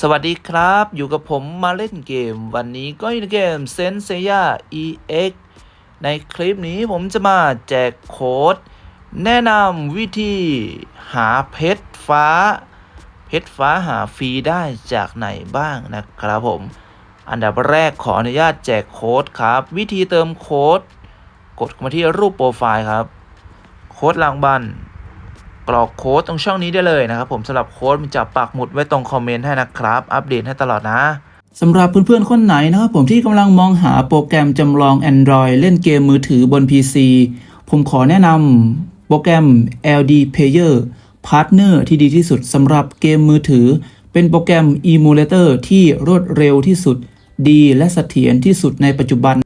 สวัสดีครับ อยู่กับผมมาเล่นเกม วันนี้ก็ในเกม s e n s e y a EX ในคลิปนี้ผมจะมาแจกโค้ด แนะนำวิธีหาเพชรฟ้า เพชรฟ้าหาฟรีได้จากไหนบ้างนะครับผม อันดับแรกขออนุญาตแจกโค้ดครับ วิธีเติมโค้ด กดมาที่รูปโปรไฟล์ครับ โค้ดรางบัล กรอกโค้ดตรงช่องนี้ได้เลยนะครับผมสำหรับโค้ดมันจะปักหมุดไว้ตรงคอมเมนต์ให้นะครับ อัปเดตให้ตลอดนะสำหรับเพื่อนๆคนไหนนะครับผมที่กำลังมองหาโปรแกรมจำลอง Android เล่นเกมมือถือบน PC ผมขอแนะนำโปรแกรม LD Player Partner ที่ดีที่สุดสำหรับเกมมือถือ เป็นโปรแกรม Emulator ที่รวดเร็วที่สุด ดีและเสถียรที่สุดในปัจจุบัน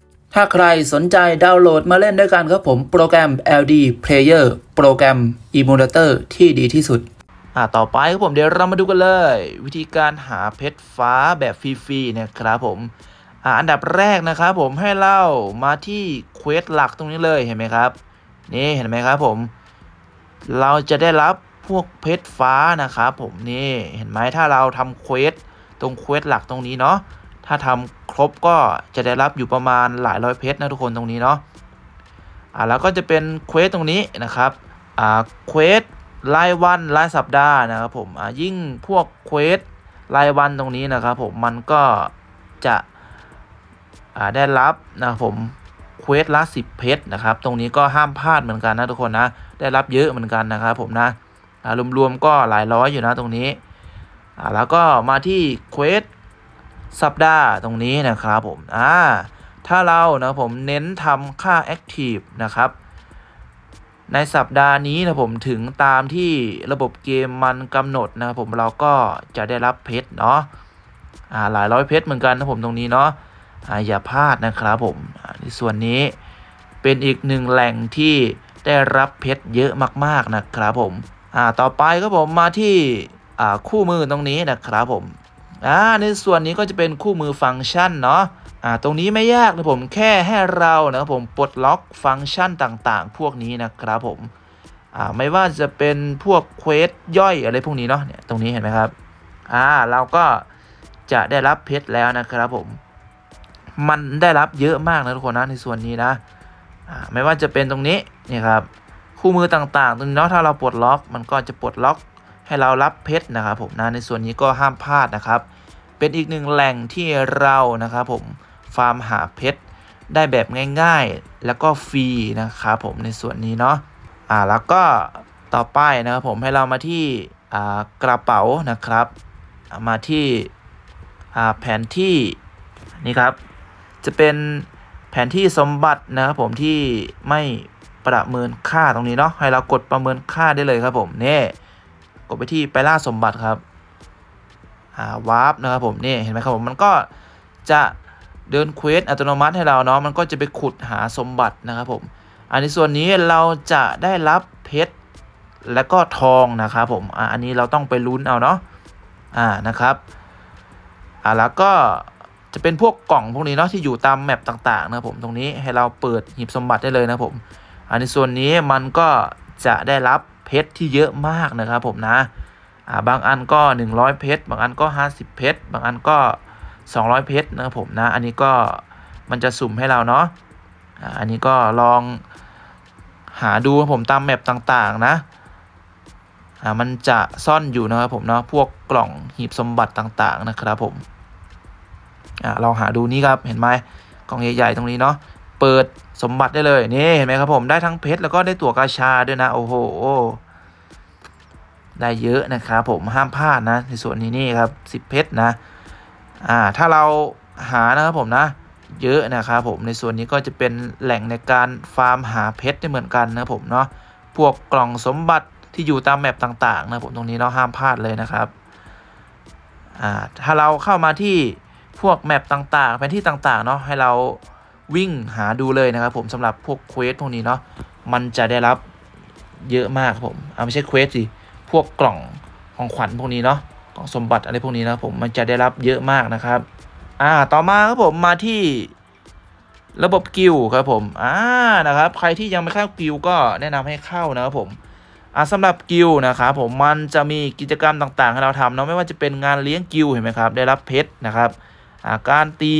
ถ้าใครสนใจดาวน์โหลดมาเล่นด้วยกันครับผมโปรแกรม LD Player โปรแกรม Emulator ที่ดีที่สุดอ่าต่อไปครับผมเดี๋ยวเรามาดูกันเลย วิธีการหาเพชรฟ้าแบบฟรีๆนะครับผมอ่าอันดับแรกนะครับผมให้เล่ามาที่เควสหลักตรงนี้เลยเห็นไหมครับ นี่เห็นไหมครับผม เราจะได้รับพวกเพชรฟ้านะครับผมนี่เห็นไหมถ้าเราทำเควสตรงเควสหลักตรงนี้เนาะ ถ้าทำครบก็จะได้รับอยู่ประมาณหลายร้อยเพชรนะทุกคนตรงนี้เนาะอ่าแล้วก็จะเป็นเควสตรงนี้นะครับอ่าเควสรายวันรายสัปดาห์นะครับผมอ่ายิ่งพวกเควสรายวันตรงนี้นะครับผมมันก็จะอ่าได้รับนะครับผมเควสละ10เพชรนะครับ ตรงนี้ก็ห้ามพลาดเหมือนกันนะทุกคนนะ ได้รับเยอะเหมือนกันนะครับผมนะอ่ารวมๆก็หลายร้อยอยู่นะตรงนี้อ่าแล้วก็มาที่เควส สัปดาห์ตรงนี้นะครับผมอ่าถ้าเรานะผมเน้นทำค่า Active นะครับ ในสัปดาห์นี้นะผมถึงตามที่ระบบเกมมันกำหนดนะครับผมเราก็จะได้รับเพชรเนาะอ่าหลายร้อยเพชรเหมือนกันนะผมตรงนี้เนาะอ่าอย่าพลาดนะครับผมอ่าในส่วนนี้เป็นอีกหนึ่งแหล่งที่ได้รับเพชรเยอะมาก ๆ นะครับผม อ่า ต่อไปก็ผมมาที่ อ่า คู่มือตรงนี้นะครับผม อ่าในส่วนนี้ก็จะเป็นคู่มือฟังก์ชันเนาะอ่าตรงนี้ไม่ยากนะผมแค่ให้เรานะครับผมปลดล็อกฟังก์ชันต่างๆ พวกนี้นะครับผมอ่าไม่ว่าจะเป็นพวกเควสย่อยอะไรพวกนี้เนาะเนี่ยตรงนี้เห็นไหมครับอ่าเราก็จะได้รับเพชรแล้วนะครับผม มันได้รับเยอะมากนะทุกคนนะในส่วนนี้นะอ่าไม่ว่าจะเป็นตรงนี้นี่ครับคู่มือต่างๆ ตรงนี้เนาะถ้าเราปลดล็อกมันก็จะปลดล็อก ให้เรารับเพชรนะครับผมนะในส่วนนี้ก็ห้ามพลาดนะครับ เป็นอีกหนึ่งแหล่งที่เรานะครับผมฟาร์มหาเพชรได้แบบง่ายๆ แล้วก็ฟรีนะครับผมในส่วนนี้เนาะอ่าแล้วก็ต่อไปนะครับผมให้เรามาที่อ่ากระเป๋านะครับ มาที่อ่าแผนที่นี่ครับ จะเป็นแผนที่สมบัตินะครับผมที่ไม่ประเมินค่าตรงนี้เนาะให้เรากดประเมินค่าได้เลยครับผมนี่ ดไปที่ไปล่าสมบัติครับอ่าวาร์ปนะครับผมนี่เห็นไหมครับผมมันก็จะเดินเควสอัตโนมัติให้เราเนาะมันก็จะไปขุดหาสมบัตินะครับผม อันในส่วนนี้เราจะได้รับเพชรและก็ทองนะครับผมอ่าอันนี้เราต้องไปลุ้นเอาเนาะอ่านะครับอ่าแล้วก็จะเป็นพวกกล่องพวกนี้เนาะที่อยู่ตามแมปต่างๆนะครับผมตรงนี้ให้เราเปิดหีบสมบัติได้เลยนะครับผม อันในส่วนนี้มันก็จะได้รับ เพชรที่เยอะมากนะครับผมนะอ่าบางอันก็ 100 เพชรบางอันก็ 50 เพชรบางอันก็ 200 เพชรนะครับผมนะ อันนี้ก็มันจะสุ่มให้เราเนาะอ่าอันนี้ก็ลองหาดูผมตามแมปต่างๆนะอ่ามันจะซ่อนอยู่นะครับผมเนาะพวกกล่องหีบสมบัติต่างๆนะครับผมอ่าเราหาดูนี่ครับเห็นไหมกล่องใหญ่ๆตรงนี้เนาะเปิด สมบัติได้เลย นี่เห็นไหมครับผมได้ทั้งเพชรแล้วก็ได้ตั๋วกาชาด้วยนะ โอ้โห ได้เยอะนะครับผมห้ามพลาดนะ ในส่วนนี้นี่ครับสิบเพชรนะ อ่า ถ้าเราหานะครับผมนะ เยอะนะครับผมในส่วนนี้ก็จะเป็นแหล่งในการฟาร์มหาเพชรได้เหมือนกันนะผมเนาะพวกกล่องสมบัติที่อยู่ตามแมปต่างๆนะผมตรงนี้เนาะห้ามพลาดเลยนะครับอ่าถ้าเราเข้ามาที่พวกแมปต่างๆแผนที่ต่างๆเนาะให้เรา วิ่งหาดูเลยนะครับผมสำหรับพวกเควสพวกนี้เนาะมันจะได้รับเยอะมากครับผมอ่าไม่ใช่เควสสิพวกกล่องของขวัญพวกนี้เนาะกล่องสมบัติอะไรพวกนี้นะผมมันจะได้รับเยอะมากนะครับ อ่าต่อมาครับผมมาที่ระบบกิลครับผมอ่านะครับ ใครที่ยังไม่เข้ากิลก็แนะนำให้เข้านะครับผมอ่าสำหรับกิลนะครับผมมันจะมีกิจกรรมต่างๆ ให้เราทำเนาะไม่ว่าจะเป็นงานเลี้ยงกิลเห็นไหมครับ ได้รับเพชรนะครับอ่าการตี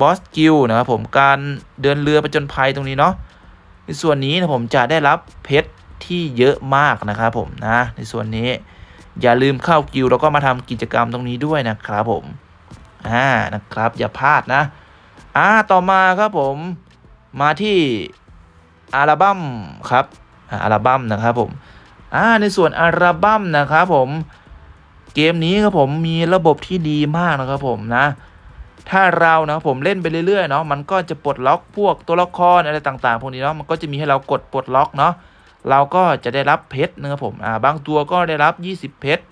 บอสกิลนะครับผมการเดินเรือไปจนภัยตรงนี้เนาะในส่วนนี้นะผมจะได้รับเพชรที่เยอะมากนะครับผมนะในส่วนนี้อย่าลืมเข้ากิลแล้วก็มาทำกิจกรรมตรงนี้ด้วยนะครับผมอ่านะครับอย่าพลาดนะอ่าต่อมาครับผมมาที่อัลบั้มครับอาอัลบั้มนะครับผมอ่าในส่วนอัลบั้มนะครับผมเกมนี้ครับผมมีระบบที่ดีมากนะครับผมนะ ถ้าเรานะผมเล่นไปเรื่อยๆเนาะมันก็จะปลดล็อกพวกตัวละครอะไรต่างๆพวกนี้เนาะมันก็จะมีให้เรากดปลดล็อกเนาะเราก็จะได้รับเพชรนะครับผมอ่าบางตัวก็ได้รับ 20 เพชร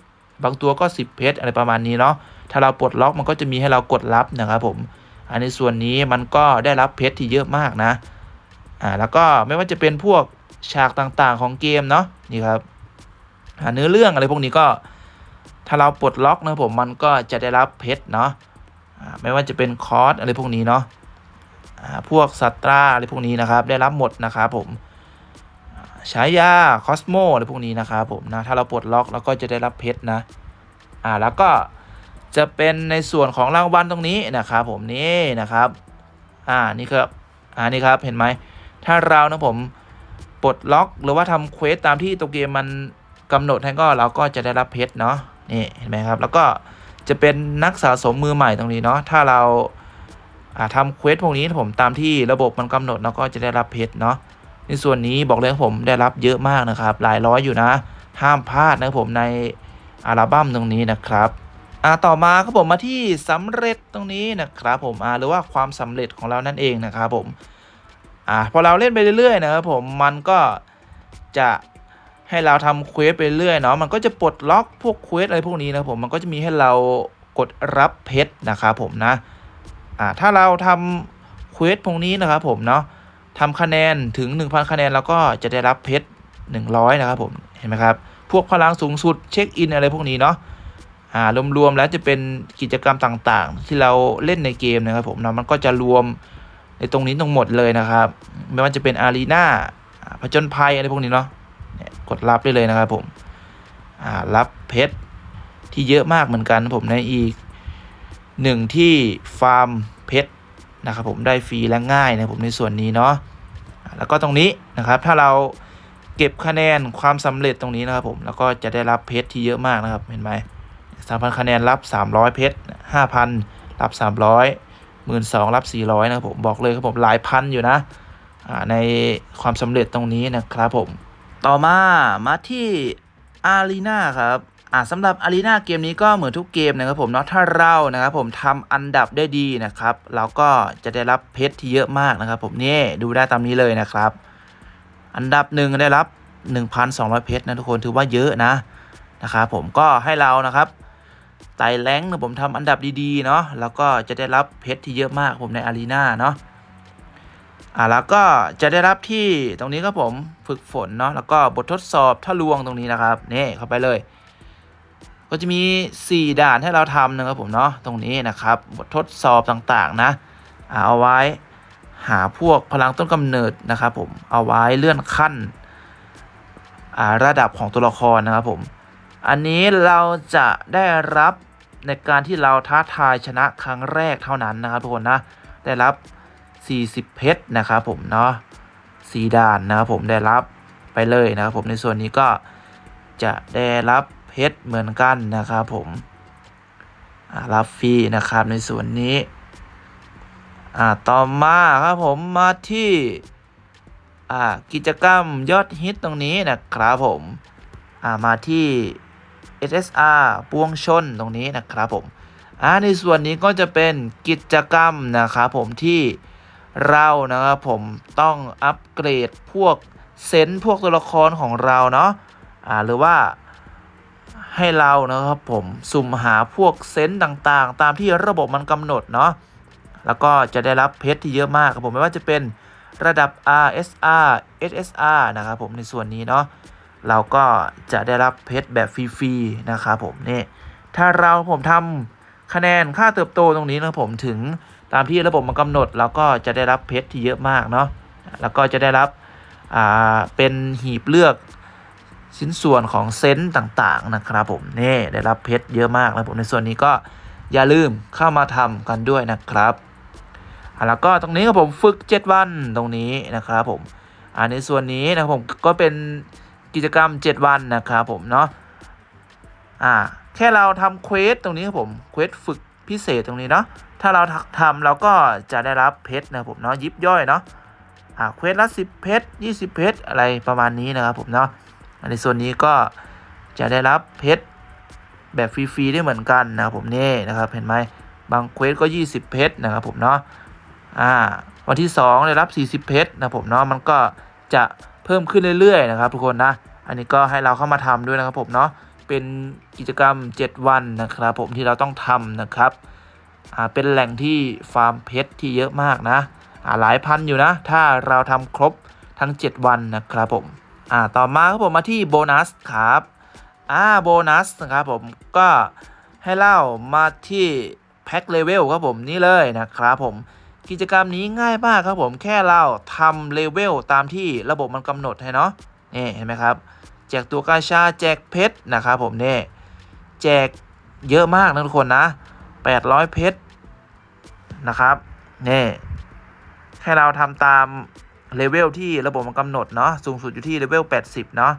บางตัวก็ 10 เพชรอะไรประมาณนี้เนาะถ้าเราปลดล็อกมันก็จะมีให้เรากดรับนะครับผมอันในส่วนนี้มันก็ได้รับเพชรที่เยอะมากนะอ่าแล้วก็ไม่ว่าจะเป็นพวกฉากต่างๆของเกมเนาะนี่ครับอ่าเนื้อเรื่องอะไรพวกนี้ก็ ถ้าเราปลดล็อกนะครับผมมันก็จะได้รับเพชรเนาะ ไม่ว่าจะเป็นคอร์สอะไรพวกนี้เนาะพวกสัตราอะไรพวกนี้นะครับ ได้รับหมดนะครับผมฉายาคอสโมอะไรพวกนี้นะครับผมนะถ้าเราปลดล็อกเราก็จะได้รับเพชรนะอ่าแล้วก็จะเป็นในส่วนของรางวัลตรงนี้นะครับผมนี่นะครับอ่านี่ครับอ่านี่ครับเห็นไหมถ้าเรานะผมปลดล็อกหรือว่าทำเควสตามที่ตัวเกมมันกำหนดให้ก็เราก็จะได้รับเพชรเนาะนี่เห็นไหมครับ แล้วก็ จะเป็นนักสะสมมือใหม่ตรงนี้เนาะถ้าเราทำเควสพวกนี้ผมตามที่ระบบมันกำหนดเราก็จะได้รับเพชรเนาะในส่วนนี้บอกเลยผมได้รับเยอะมากนะครับ หลายร้อยอยู่นะ ห้ามพลาดนะผมในอัลบั้มตรงนี้นะครับอ่าต่อมาครับผมมาที่สำเร็จตรงนี้นะครับผมอ่าหรือว่าความสำเร็จของเรานั่นเองนะครับผมอ่าพอเราเล่นไปเรื่อยๆนะครับผมมันก็จะ ให้เราทำเควสไปเรื่อยเนาะมันก็จะปลดล็อกพวกเควสอะไรพวกนี้นะผมมันก็จะมีให้เรากดรับเพชรนะครับผมนะอ่าถ้าเราทำเควสพวกนี้นะครับผมเนาะทำคะแนนถึง 1,000 คะแนนเราก็จะได้รับเพชร100 นะครับผมเห็นไหมครับพวกพลังสูงสุดเช็คอินอะไรพวกนี้เนาะอ่ารวมๆแล้วจะเป็นกิจกรรมต่างๆ ที่เราเล่นในเกมนะครับผมนะมันก็จะรวมในตรงนี้ทั้งหมดเลยนะครับ ไม่ว่าจะเป็นอารีนาผจญภัยอะไรพวกนี้เนาะ กดรับได้เลยนะครับผมรับเพชรที่เยอะมากเหมือนกันผมในอีกหนึ่งที่ฟาร์มเพชรนะครับผมได้ฟรีและง่ายนะผมในส่วนนี้เนาะแล้วก็ตรงนี้นะครับถ้าเราเก็บคะแนนความสำเร็จตรงนี้นะครับผมแล้วก็จะได้รับเพชรที่เยอะมากนะครับเห็นไหมสามพันคะแนนรับสามร้อยเพชรห้าพันรับสามร้อยหมื่นสองรับสี่ร้อยนะครับผมบอกเลยครับผมหลายพันอยู่นะในความสำเร็จตรงนี้นะครับผม ต่อมามาที่อารีนาครับอ่าสำหรับอารีนาเกมนี้ก็เหมือนทุกเกมนะครับผมเนาะถ้าเรานะครับผมทำอันดับได้ดีนะครับเราก็จะได้รับเพชรที่เยอะมากนะครับ ผมนี่ดูได้ตามนี้เลยนะครับ อันดับหนึ่งได้รับ 1,200 เพชรนะทุกคนถือว่าเยอะนะนะครับผมก็ให้เรานะครับไต่แรงนะผมทำอันดับดีๆเนาะแล้วก็จะได้รับเพชรที่เยอะมากผมในอารีนาเนาะ อ่าแล้วก็จะได้รับที่ตรงนี้ครับผมฝึกฝนเนาะแล้วก็บททดสอบทะลวงตรงนี้นะครับนี่เข้าไปเลย ก็จะมี 4 ด่านให้เราทำนะครับผมเนาะตรงนี้นะครับ บททดสอบต่างๆนะเอาไว้หาพวกพลังต้นกำเนิดนะครับผมเอาไว้เลื่อนขั้นอ่าระดับของตัวละครนะครับผมอันนี้เราจะได้รับในการที่เราท้าทายชนะครั้งแรกเท่านั้นนะครับทุกคนนะได้รับ 40 เพชรนะครับผมเนาะสีด่านนะครับผมได้รับไปเลยนะครับผมในส่วนนี้ก็จะได้รับเพชรเหมือนกันนะครับผมรับฟรีนะครับในส่วนนี้อ่าต่อมาครับผมมาที่อ่ากิจกรรมยอดฮิตตรงนี้นะครับผมอ่ามาที่ SSR ปวงชนตรงนี้นะครับผมอ่าในส่วนนี้ก็จะเป็นกิจกรรมนะครับผมที่ เรานะครับผมต้องอัปเกรดพวกเซนส์พวกตัวละครของเราเนาะอ่าหรือว่าให้เรานะครับผมสุ่มหาพวกเซนส์ต่างๆ ตามที่ระบบมันกำหนดเนาะแล้วก็จะได้รับเพชรที่เยอะมากครับผมไม่ว่าจะเป็นระดับ RSR SSR นะครับผมในส่วนนี้เนาะเราก็จะได้รับเพชรแบบฟรีๆนะครับผมนี่ถ้าเราผมทำคะแนนค่าเติบโตตรงนี้นะผมถึง ตามที่ระบบมันกำหนดเราก็จะได้รับเพชรที่เยอะมากเนาะแล้วก็จะได้รับอ่าเป็นหีบเลือกชิ้นส่วนของเซนต์ต่างๆนะครับผมนี่ได้รับเพชรเยอะมากนะผมในส่วนนี้ก็อย่าลืมเข้ามาทำกันด้วยนะครับแล้วก็ตรงนี้ครับผมฝึก 7 วันตรงนี้นะครับผมอ่าในส่วนนี้นะครับผมก็เป็นกิจกรรม 7 วันนะครับผมเนาะอ่าแค่เราทำเควสตรงนี้ครับผมเควสฝึก พิเศษตรงนี้เนาะถ้าเราทำเราก็จะได้รับเพชรนะผมเนาะยิบย่อยเนาะอ่าเควสละ10เพชร20เพชรอะไรประมาณนี้นะครับผมเนาะอันในส่วนนี้ก็จะได้รับเพชรแบบฟรีๆได้เหมือนกันนะครับผมนี่นะครับเห็นไหมบางเควสก็ 20 เพชรนะครับผมเนาะอ่าวันที่ 2 ได้รับ 40 เพชรนะผมเนาะมันก็จะเพิ่มขึ้นเรื่อยๆนะครับทุกคนนะอันนี้ก็ให้เราเข้ามาทำด้วยนะครับผมเนาะ เป็นกิจกรรม 7 วันนะครับ ผมที่เราต้องทำนะครับอ่าเป็นแหล่งที่ฟาร์มเพชรที่เยอะมากนะอ่าหลายพันอยู่นะ ถ้าเราทำครบทั้ง 7 วันนะครับผมอ่าต่อมาครับผมมาที่โบนัสครับอ่าโบนัสนะครับผมก็ให้เล่ามาที่แพ็คเลเวลครับผมนี่เลยนะครับผมกิจกรรมนี้ง่ายมากครับผมแค่เราทำเลเวลตามที่ระบบมันกำหนดให้เนาะนี่เห็นไหมครับ แจกตัวกาชาแจกเพชรนะครับผมเนี่ยแจกเยอะมากนะทุกคนนะ 800 เพชรนะครับนี่แค่เราทำตามเลเวลที่ระบบมันกำหนดเนาะสูงสุดอยู่ที่เลเวล 80 เนาะ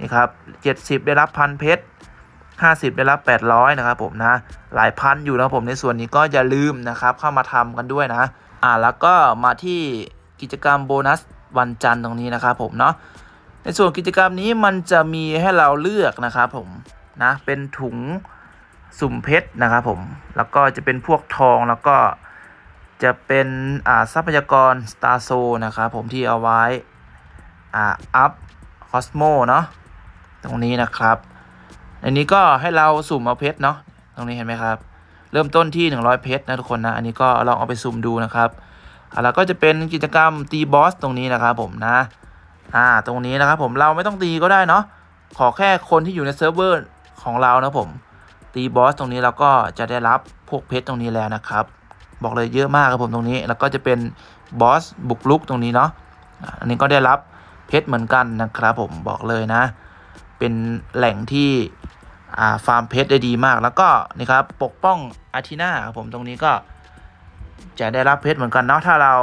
นี่ครับ 70 ได้รับพันเพชร50 ได้รับ 800 นะครับผมนะ หลายพันอยู่นะผมในส่วนนี้ก็อย่าลืมนะครับเข้ามาทำกันด้วยนะ อ่าแล้วก็มาที่กิจกรรมโบนัสวันจันทร์ตรงนี้นะครับผมเนาะ ในส่วนกิจกรรมนี้มันจะมีให้เราเลือกนะครับผมนะเป็นถุงสุ่มเพชรนะครับผมแล้วก็จะเป็นพวกทองแล้วก็จะเป็นอ่าทรัพยากรสตาร์โซนะครับผมที่เอาไว้อ่าอัพคอสโมเนาะตรงนี้นะครับ อันนี้ก็ให้เราสุ่มเอาเพชรเนาะตรงนี้เห็นไหมครับ เริ่มต้นที่ 100 เพชรนะทุกคนนะอันนี้ก็ลองเอาไปสุ่มดูนะครับแล้วก็จะเป็นกิจกรรมตีบอสตรงนี้นะครับผมนะ อ่า ตรงนี้นะครับผมเราไม่ต้องตีก็ได้เนาะ ขอแค่คนที่อยู่ในเซิร์ฟเวอร์ของเรานะผม ตีบอสตรงนี้เราก็จะได้รับพวกเพชรตรงนี้แล้วนะครับ บอกเลยเยอะมากครับผมตรงนี้ แล้วก็จะเป็นบอสบุกลุกตรงนี้เนาะ อันนี้ก็ได้รับเพชรเหมือนกันนะครับผมบอกเลยนะ เป็นแหล่งที่ฟาร์มเพชรได้ดีมาก แล้วก็นี่ครับปกป้องอาทินาครับผมตรงนี้ก็จะได้รับเพชรเหมือนกันเนาะถ้าเรา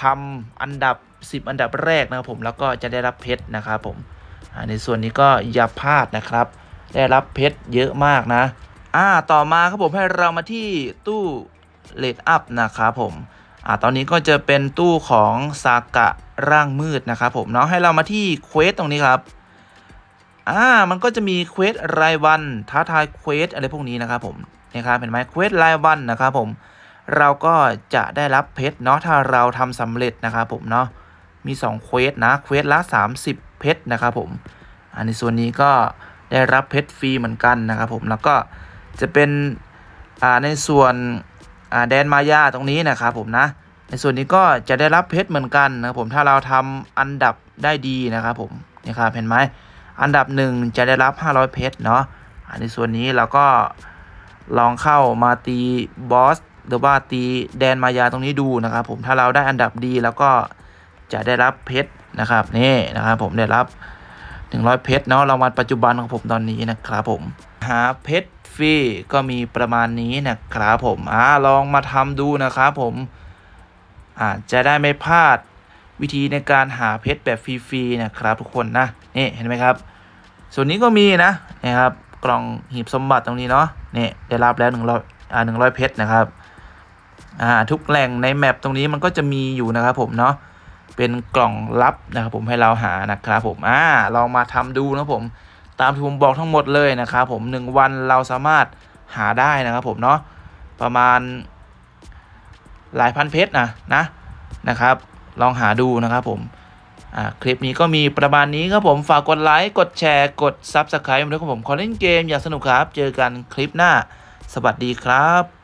ทำอันดับ 10 อันดับแรกนะครับผมแล้วก็จะได้รับเพชรนะครับผมในส่วนนี้ก็อย่าพลาดนะครับ ได้รับเพชรเยอะมากนะอ่าต่อมาครับผมให้เรามาที่ตู้เลดอัพนะครับผมอ่าตอนนี้ก็จะเป็นตู้ของซากะร่างมืดนะครับผมเนาะให้เรามาที่เควสตรงนี้ครับอ่ามันก็จะมีเควสรายวันท้าทายเควสอะไรพวกนี้นะครับผมนะครับเห็นไหมเควสรายวันนะครับผม เราก็จะได้รับเพชรเนาะถ้าเราทำสำเร็จนะครับผมเนาะมี2เควสนะเควสละ 30 เพชรนะครับผมอันในส่วนนี้ก็ได้รับเพชรฟรีเหมือนกันนะครับผมแล้วก็จะเป็นอ่าในส่วนอ่าแดนมายาตรงนี้นะครับผมนะในส่วนนี้ก็จะได้รับเพชรเหมือนกันนะครับผมถ้าเราทำอันดับได้ดีนะครับผมนี่ครับเห็นไหมอันดับหนึ่งจะได้รับ 500 เพชรเนาะอันในส่วนนี้เราก็ลองเข้ามาตีบอส หรือว่าตีแดนมายาตรงนี้ดูนะครับผมถ้าเราได้อันดับดีแล้วก็จะได้รับเพชรนะครับนี่นะครับผมได้รับ100เพชรเนาะรางวัลปัจจุบันของผมตอนนี้นะครับผมหาเพชรฟรีก็มีประมาณนี้นะครับผมอ่าลองมาทำดูนะครับผมอ่าจะได้ไม่พลาดวิธีในการหาเพชรแบบฟรีๆนะครับทุกคนนะนี่เห็นไหมครับ ส่วนนี้ก็มีนะนะครับกล่องหีบสมบัติตรงนี้เนาะนี่ได้รับแล้วหนึ่งร้อยอ่าหนึ่งร้อยเพชรนะครับ อ่าทุกแหล่งในแมปตรงนี้มันก็จะมีอยู่นะครับผมเนาะเป็นกล่องลับนะครับผมให้เราหานะครับผมอ่าลองมาทำดูนะผมตามที่ผมบอกทั้งหมดเลยนะครับผมหนึ่งวันเราสามารถหาได้นะครับผมเนาะประมาณหลายพันเพชรนะนะนะครับ ลองหาดูนะครับผมอ่าคลิปนี้ก็มีประมาณนี้ครับผมฝากกดไลค์กดแชร์กด Subscribe ด้วยครับผมขอเล่นเกม อยางสนุกครับ เจอกันคลิปหน้า สวัสดีครับ